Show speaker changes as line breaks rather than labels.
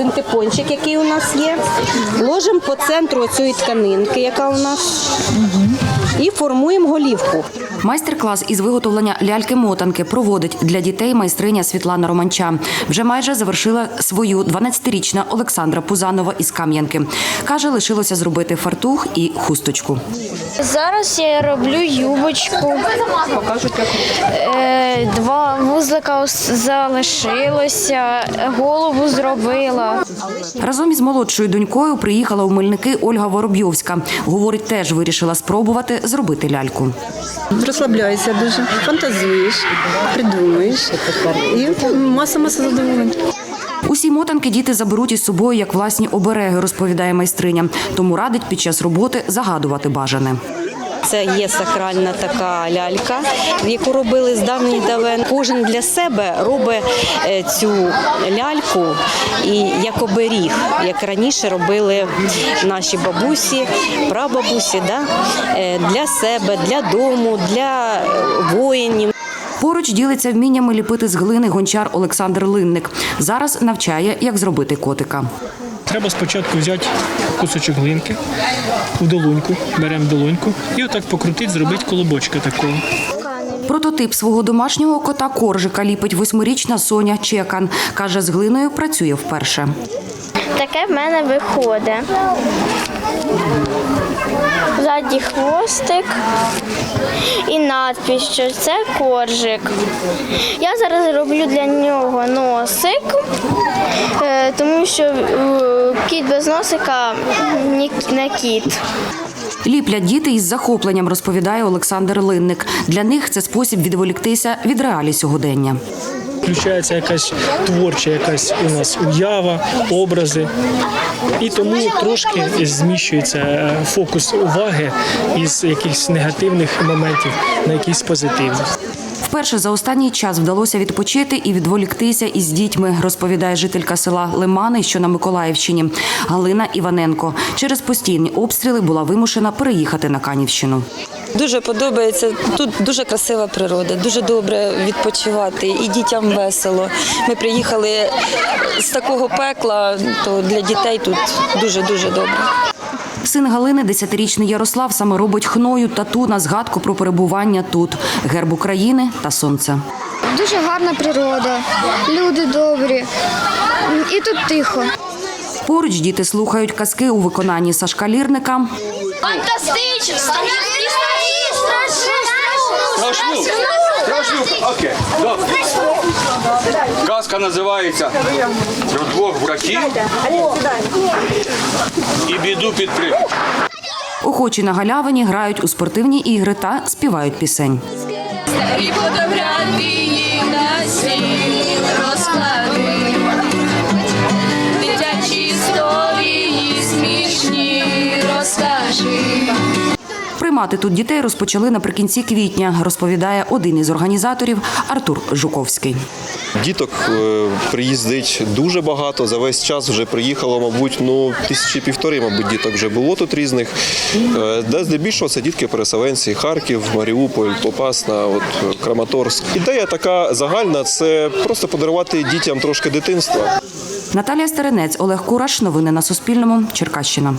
синтепончик, який у нас є. Ложимо по центру цієї тканинки, яка у нас. І формуємо голівку.
Майстер-клас із виготовлення ляльки-мотанки проводить для дітей майстриня Світлана Романча. Вже майже завершила свою 12-річна Олександра Пузанова із Кам'янки. Каже, лишилося зробити фартух і хусточку.
Зараз я роблю юбочку. Е, Два вузлика залишилося, голову зробила.
Разом із молодшою донькою приїхала у Мельники Ольга Воробйовська. Говорить, теж вирішила спробувати зробити ляльку.
Розслабляєшся дуже, фантазуєш, придумуєш. І маса-маса задоволень.
Усі мотанки діти заберуть із собою як власні обереги, розповідає майстриня. Тому радить під час роботи загадувати бажане.
Це є сакральна така лялька, яку робили з давніх давен. Кожен для себе робить е, цю ляльку і як оберіг, як раніше робили наші бабусі, прабабусі, да? е, для себе, для дому, для воїнів.
Поруч ділиться вміннями ліпити з глини гончар Олександр Линник. Зараз навчає, як зробити котика.
Треба спочатку взяти кусочок глинки в долоньку, беремо долоньку і отак покрутити, зробити колобочка такого.
Прототип свого домашнього кота коржика ліпить восьмирічна Соня Чекан. Каже, з глиною працює вперше.
Таке в мене виходить. Ззаді хвостик і надпись, що це коржик. Я зараз роблю для нього носик, е, тому що е, кіт без носика не кіт.
Ліплять діти із захопленням, розповідає Олександр Линник. Для них це спосіб відволіктися від реалій сьогодення.
Включається якась творча, якась у нас уява, образи. І тому трошки зміщується е, фокус уваги із якихось негативних моментів на якісь позитивні.
Вперше за останній час вдалося відпочити і відволіктися із дітьми, розповідає жителька села Лимани, що на Миколаївщині, Галина Іваненко. Через постійні обстріли була вимушена переїхати на Канівщину.
Дуже подобається. Тут дуже красива природа, дуже добре відпочивати і дітям весело. Ми приїхали з такого пекла, то для дітей тут дуже дуже добре.
Син Галини, десятирічний Ярослав, саме робить хною тату на згадку про перебування тут, герб України та сонце.
Дуже гарна природа, люди добрі. І тут тихо.
Поруч діти слухають казки у виконанні Сашка Лірника.
Фантастично!
Страшну. Страшну. Окей. Добре. Казка називається про двох братів і біду під Прип'ять.
Охочі на галявині грають у спортивні ігри та співають пісень.
І фотографії на стіл
Приймати тут дітей розпочали наприкінці квітня, розповідає один із організаторів Артур Жуковський.
Діток е, приїздить дуже багато. За весь час вже приїхало, мабуть, ну тисячі півтори, мабуть, діток вже було тут різних. Е, Де здебільшого це дітки переселенці Харків, Маріуполь, Попасна, от Краматорськ. Ідея така загальна це просто подарувати дітям трошки дитинства.
Наталія Стеренець, Олег Кураш. Новини на Суспільному. Черкащина.